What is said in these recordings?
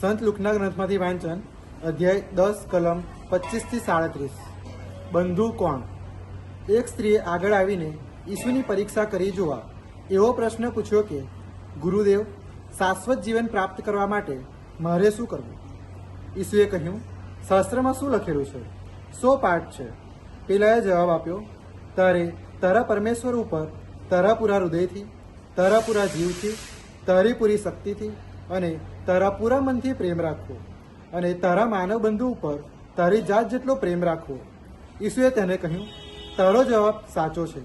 સંત લુકના ગ્રંથમાંથી વાંચન, અધ્યાય દસ, કલમ પચીસથી સાડત્રીસ. બંધુ કોણ? એક સ્ત્રીએ આગળ આવીને ઈસુની પરીક્ષા કરી જોવા એવો પ્રશ્ન પૂછ્યો કે, ગુરુદેવ, શાશ્વત જીવન પ્રાપ્ત કરવા માટે મારે શું કરવું? ઈસુએ કહ્યું, શાસ્ત્રમાં શું લખેલું છે? સો પાઠ છે. પેલાએ જવાબ આપ્યો, તારે તારા પરમેશ્વર ઉપર તારા પૂરા હૃદયથી, તારા પૂરા જીવથી, તારી પૂરી શક્તિથી અને તારા પૂરા મનથી પ્રેમ રાખવો અને તારા માનવ બંધુ ઉપર તારી જાત જેટલો પ્રેમ રાખવો ઈસુએ તેને કહ્યું, તારો જવાબ સાચો છે.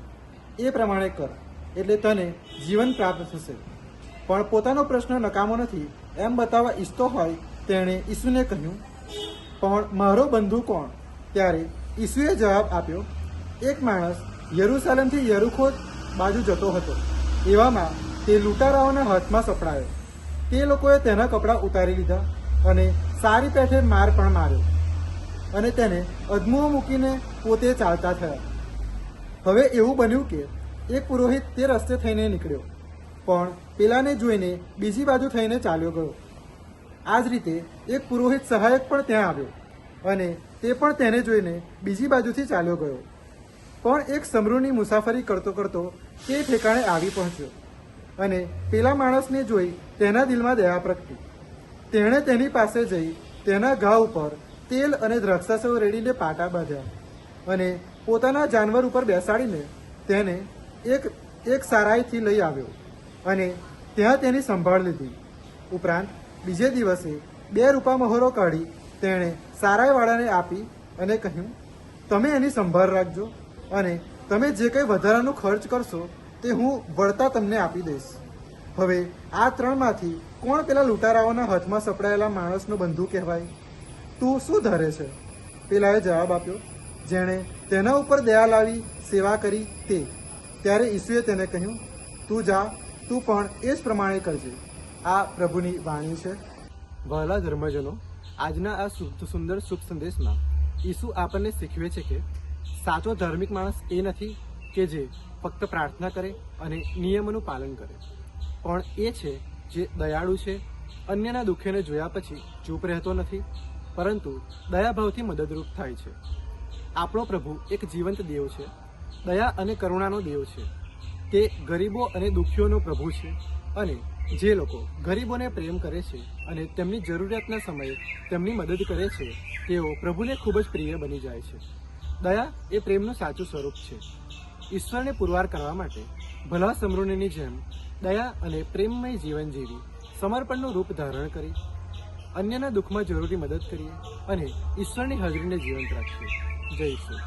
એ પ્રમાણે કર, એટલે તને જીવન પ્રાપ્ત થશે. પણ પોતાનો પ્રશ્ન નકામો નથી, એમ બતાવવા ઈચ્છતો હોય તેણે ઈસુને કહ્યું, પણ મારો બંધુ કોણ? ત્યારે ઈસુએ જવાબ આપ્યો, એક માણસ યરુસાલેમથી યરુખોદ બાજુ જતો હતો. એવામાં તે લૂંટારાઓના હાથમાં સપડાયો. તે લોકોએ તેના કપડાં ઉતારી લીધા અને સારી પેઠે માર પણ માર્યો અને તેને અદમુઓ મૂકીને પોતે ચાલતા થયા. હવે એવું બન્યું કે એક પુરોહિત તે રસ્તે થઈને નીકળ્યો, પણ પેલાને જોઈને બીજી બાજુ થઈને ચાલ્યો ગયો. આ જ રીતે એક પુરોહિત સહાયક પણ ત્યાં આવ્યો અને તે પણ તેને જોઈને બીજી બાજુથી ચાલ્યો ગયો. પણ એક સમરૂની મુસાફરી કરતો કરતો તે ઠેકાણે આવી પહોંચ્યો. અને પેલા માણસને જોઈ તેના દિલમાં દયા પ્રગટી. તેણે તેની પાસે જઈ તેના ઘા ઉપર તેલ અને દ્રાક્ષાસવ રેડીને પાટા બાંધ્યા અને પોતાના જાનવર ઉપર બેસાડીને તેને એક એક સારાઈથી લઈ આવ્યો અને ત્યાં તેની સંભાળ લીધી. ઉપરાંત બીજે દિવસે બે રૂપા મહોરો કાઢી તેણે સારાઈવાળાને આપી અને કહ્યું, તમે એની સંભાળ રાખજો અને તમે જે કંઈ વધારાનો ખર્ચ કરશો તે હું વળતા તમને આપી દઈશ. હવે આ ત્રણમાંથી કોણ પેલા લૂંટારાઓના હાથમાં સપડાયેલા માણસનો બંધુ કહેવાય? તું શું ધરે છે? પેલાએ જવાબ આપ્યો, જેણે તેના ઉપર દયા લાવી, સેવા કરી તે. ત્યારે ઈસુએ તેને કહ્યું, તું જા, તું પણ એ જ પ્રમાણે કરજે. આ પ્રભુની વાણી છે. વહાલા ધર્મજનો, આજના આ સુંદર, શુભ સંદેશમાં ઈસુ આપણને શીખવે છે કે સાચો ધાર્મિક માણસ એ નથી કે જે ફક્ત પ્રાર્થના કરે અને નિયમોનું પાલન કરે. પણ એ છે જે દયાળુ છે, અન્યના દુઃખેને જોયા પછી ચૂપ રહેતો નથી, પરંતુ દયાભાવથી મદદરૂપ થાય છે. આપણો પ્રભુ એક જીવંત દેવ છે, દયા અને કરુણાનો દેવ છે. તે ગરીબો અને દુઃખીઓનો પ્રભુ છે અને જે લોકો ગરીબોને પ્રેમ કરે છે અને તેમની જરૂરિયાતના સમયે તેમની મદદ કરે છે, તેઓ પ્રભુને ખૂબ જ પ્રિય બની જાય છે. દયા એ પ્રેમનું સાચું સ્વરૂપ છે. ઈશ્વરને પુરવાર કરવા માટે ભલા સમૃદ્ધિની જેમ દયા અને પ્રેમમય જીવન જીવી, સમર્પણનું રૂપ ધારણ કરી, અન્યના દુઃખમાં જરૂરી મદદ કરીએ અને ઈશ્વરની હાજરીને જીવંત રાખીએ જય ઈશ્વર.